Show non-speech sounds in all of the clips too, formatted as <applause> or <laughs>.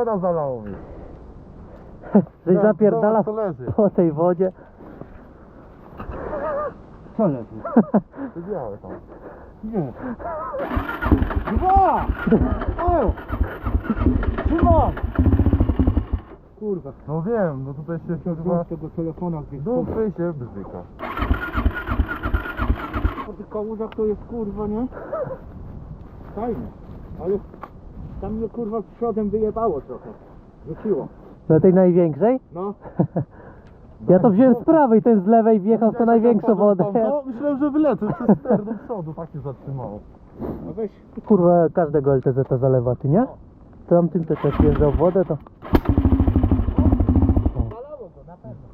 Kłada zalało mi. Żeś Tak, zapierdala zobacz, co leży. po tej wodzie. Co leży? <laughs> Widziałem tam. Nie. Dwa! O! Szymon! Kurwa. No wiem, no tutaj się chyba... tego telefona gdzieś Dupy się bzyka. po tych kałużach to jest kurwa, nie? Fajnie, ale tam mnie kurwa przodem wyjebało trochę. Rzuciło. Do tej największej? No, <laughs> Ja to wziąłem z prawej, ten z lewej wjechał w tą największą wodę. <laughs> No, myślałem, że wylecę przez ster do przodu, tak się zatrzymało. no weź. Kurwa, każdego LTZ zalewa, ty nie? Tam tym też jak wjeżdżał w wodę, to... Balało go na pewno.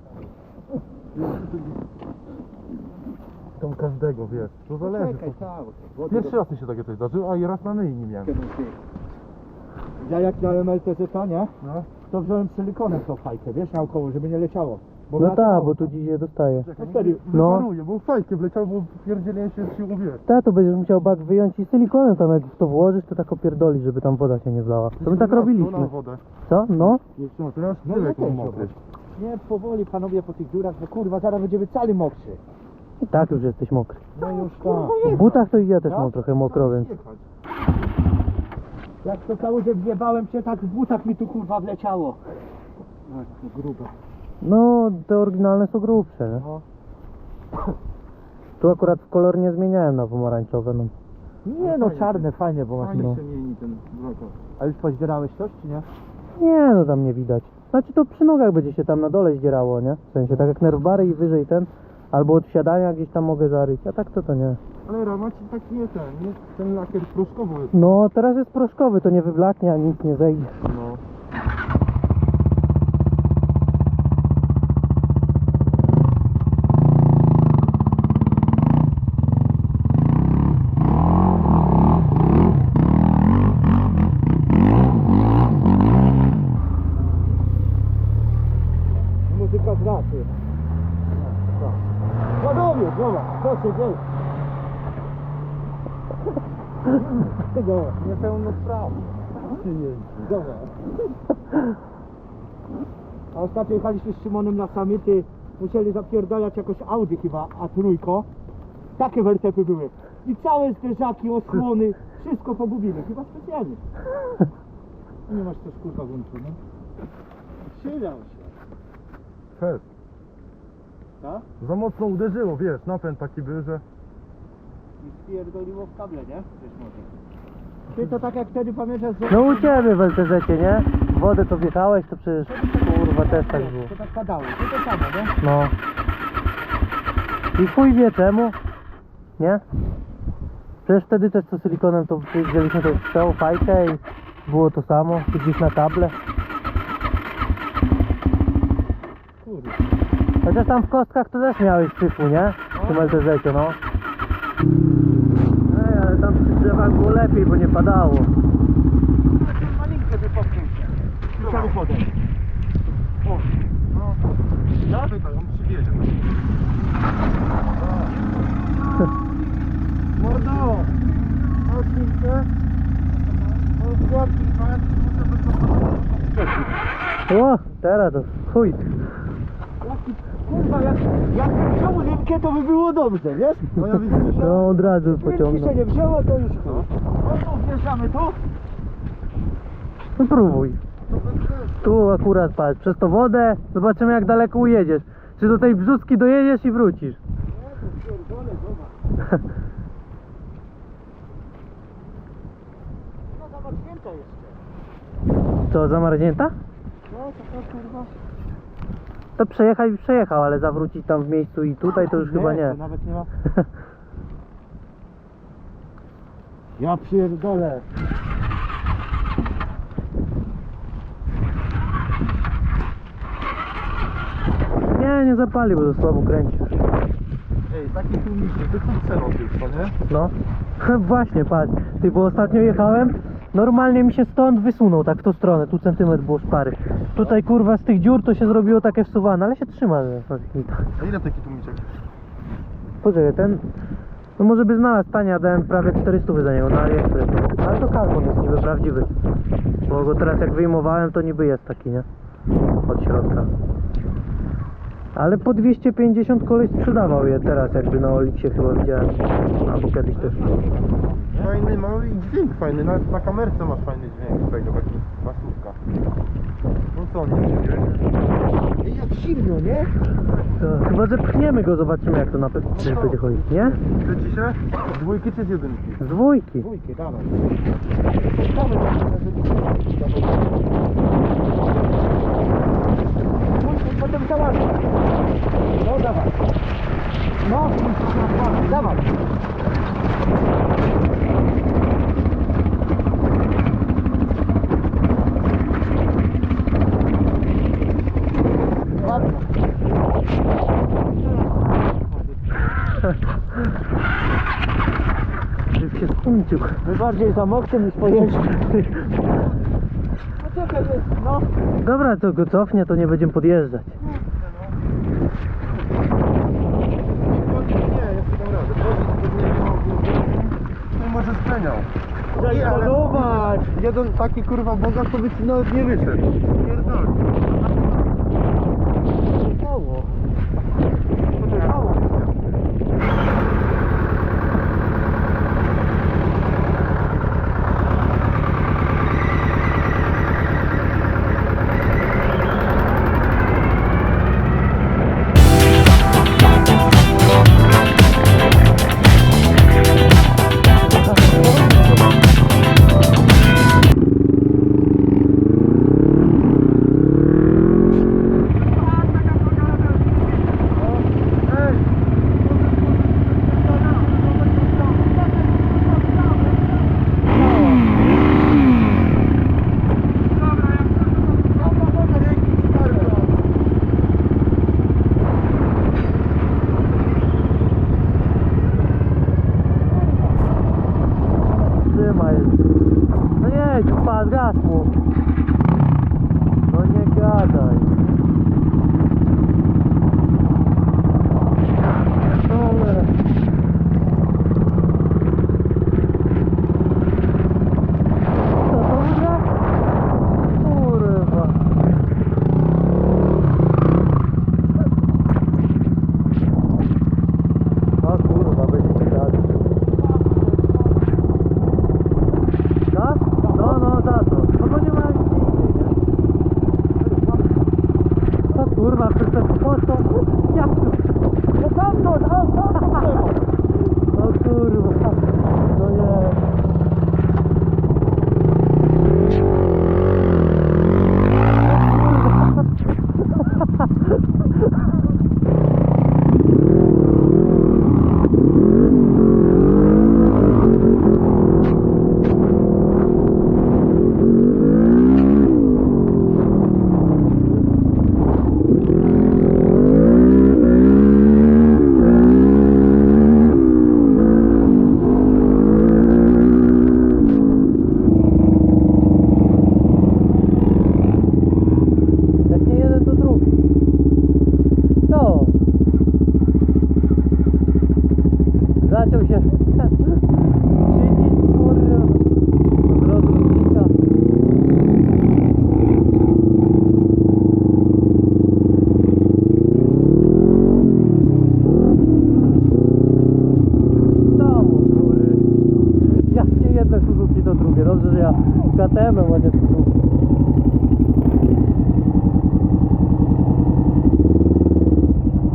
Tam każdego, wiesz, to zależy. Czekaj, cały. Wody Pierwszy raz mi się takie coś zdarzyło, a i raz na myj nie miałem. Ja jak miałem LTZ, nie? No, To wziąłem silikonem tą fajkę, wiesz, naokoło, żeby nie leciało. Bo No latało. tak, bo tu dziś je dostaje. czekaj, No serio? No. wyparuję, bo fajkę wleciał, bo pierdzielenie się z siłą, wiesz. Tak, to będziesz musiał bak wyjąć i silikonem tam jak w to włożysz, to tak opierdoli, żeby tam woda się nie zlała. To my tak Na robiliśmy. wodę. Co? No? Już No, tyłek ja mam. Nie, powoli panowie po tych dziurach, bo kurwa, zaraz będziemy cali mokrzy. I tak już jesteś mokry. No już tak. W butach to i ja też mam trochę mokro, więc... Jechać. Jak to kałużę wjebałem się, tak w butach mi tu kurwa wleciało. Tak, to grube. No, te oryginalne są grubsze, nie? No. Tu akurat w kolor nie zmieniałem na pomarańczowe, no. Nie no, czarne fajnie, bo masz Fajnie no. się mieni ten blokot. A już pozbierałeś coś, czy nie? Nie, no tam nie widać. Znaczy to przy nogach będzie się tam na dole zdzierało, nie? W sensie tak jak nerwbary i wyżej ten, albo od siadania gdzieś tam mogę zaryć, a tak to to nie. Ale Ramaci tak nie ten, nie? Ten lakier proszkowy jest. No, teraz jest proszkowy, to nie wyblaknie, a nic nie zejdzie. No. Muzyka z raty. Panowie, dobra, co się dzieje? Dobra, Niepełnosprawny. dobra. A ostatnio jechaliśmy z Szymonem na samity, musieli zapierdalać jakoś Audi chyba, a trójko. Takie wertepy były. I całe zderzaki, osłony, wszystko pogubili, chyba specjalnie. Nie masz też kurwa włączone. Przydał się, Fest. tak? Za mocno uderzyło, wiesz, napęd taki był, że i spierdoliło w kable, nie? Przecież może. Ty to tak jak wtedy pamiętasz, że... No u ciebie w ltz nie? Wodę to wjechałeś, to przecież kurwa też tak było. To tak padało, to to samo, nie? No. I chuj wie czemu, nie? Przecież wtedy też co silikonem to wzięliśmy też całą fajkę i było to samo, tu gdzieś na table. Kurde. Chociaż tam w kostkach to też miałeś syfu, nie? W tym ltz no. Drzewach było lepiej, bo nie padało. Malinkę wypopnięcie. I samochodem. O, No, dawaj tak, on przywiezie. mordo! Odcinkę. Odkładki, pan. O, teraz to chuj. Kurwa, jak, jak wziął rybkę, to by było dobrze, wiesz? No ja widzę, że No od razu Rybki pociągnął. się nie wzięło, to już chuj. No to wjeżdżamy tu. No próbuj. Tu akurat patrz, przez to wodę, zobaczymy jak daleko ujedziesz. Czy do tej brzuski dojedziesz i wrócisz. Zobacz. No zamarznięta jeszcze. Co, zamarznięta? No to to kurwa. To przejechał i przejechał, ale zawrócić tam w miejscu i tutaj to już chyba nie. To nawet nie ma. <laughs> Ja pierdolę. Nie, nie zapali, bo to słabo kręcisz. Ej, taki tłumicznik, to jest ceno tylko, nie? No. <laughs> Właśnie, patrz. Ty, bo ostatnio jechałem, normalnie mi się stąd wysunął, tak w tą stronę, tu centymetr było szpary. Tutaj kurwa z tych dziur to się zrobiło takie wsuwane, ale się trzyma. że- A ile taki tłumiczek? Poczekaj, ten... No może by znalazł tanie, a dałem prawie 400 za niego na AliExpress. Ale to kalkon jest niby prawdziwy. Bo go teraz jak wyjmowałem, to niby jest taki, nie? Od środka. Ale po 250 koleś sprzedawał je teraz, jakby na Oliksie chyba widziałem. Albo kiedyś też. Fajny, mały i dźwięk fajny, nawet na kamerce masz fajny dźwięk z tego, taki basówka. No co on nie? Ej, Jak zimno, nie? To, chyba, że pchniemy go, zobaczymy jak to na pewno będzie chodzić, nie? Chce ci się? Z dwójki czy z jedynki? Z dwójki. Dawaj, dawaj, dawaj. Potem załatwię. No dawaj. No, dawaj. Ładnie. Żeby się skończył. My bardziej za moksem niż pojeżdżę. No no. Dobra, to go cofnie, to nie będziemy podjeżdżać. No może speniał. Zaimponować. Jeden taki kurwa bogacz to by ci nawet nie wyszedł. Pierdolę. Mało. Mało. Jedź, pan, curva, perfecto foto.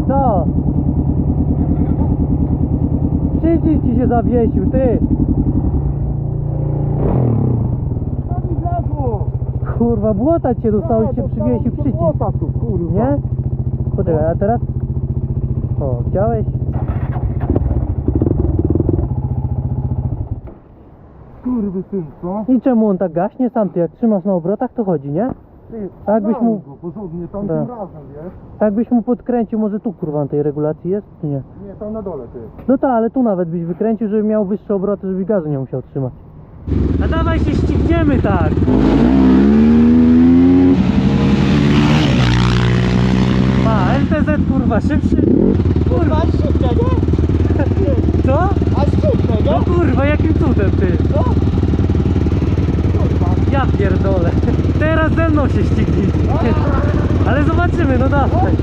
Co? Przycisk ci się zawiesił, ty! To! Kurwa, błota cię dostało i cię przywiesił się przycisk. błota tu, kurwa. Nie? Poczekaj, a teraz? O, widziałeś? Kurwy syn, co? I czemu on tak gaśnie sam ty? Jak trzymasz na obrotach to chodzi, nie? Ty, Tak byś mu- go porządnie tamtym Da. razem, wiesz? Tak byś mu podkręcił, może tu kurwa na tej regulacji jest, czy nie? Nie, tam na dole, ty. No tak, ale tu nawet byś wykręcił, żeby miał wyższe obroty, żeby gazu nie musiał trzymać. A dawaj się ścigniemy tak! Pa, LTZ kurwa szybszy. Kurwa, szybkę, nie? Co? A szybkę, No kurwa, jakim cudem ty? Co? Kurwa. Ja pierdolę. Teraz ze mną się ścignij. Ale zobaczymy, no dawaj.